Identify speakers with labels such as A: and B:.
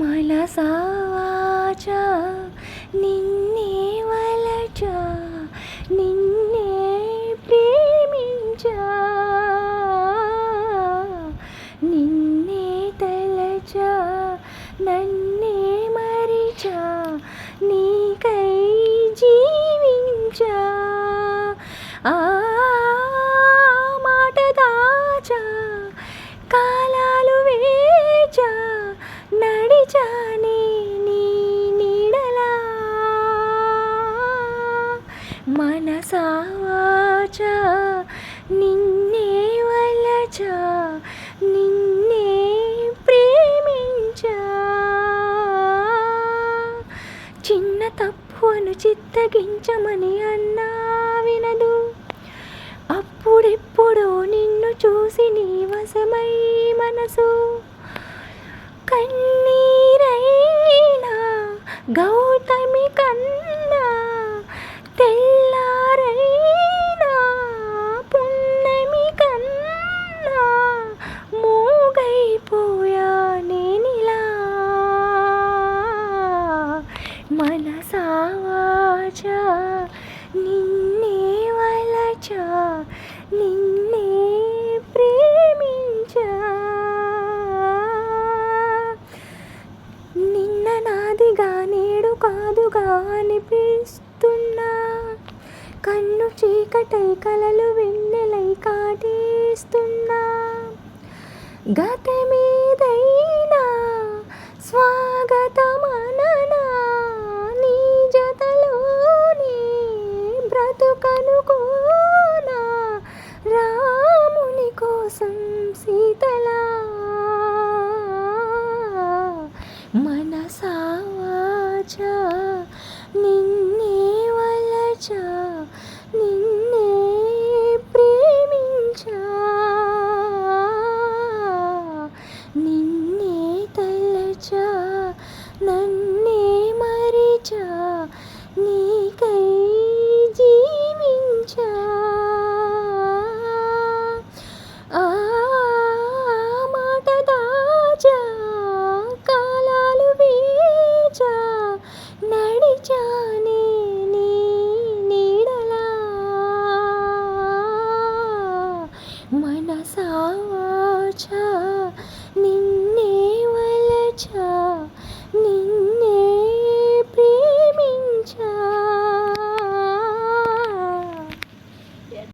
A: మనసావాచ నిన్నే చిన్న తప్పును చిత్తగించమని అన్నా వినదు. అప్పుడెప్పుడో నిన్ను చూసి నీ వశమై మనసు. కన్నీరైనా గౌతమి కన్న కాదుగా అనిపిస్తున్నా. కన్ను చీకటై కలలు వెన్నెలై కాటేస్తున్నా. గత మీదైనా స్వాగతమా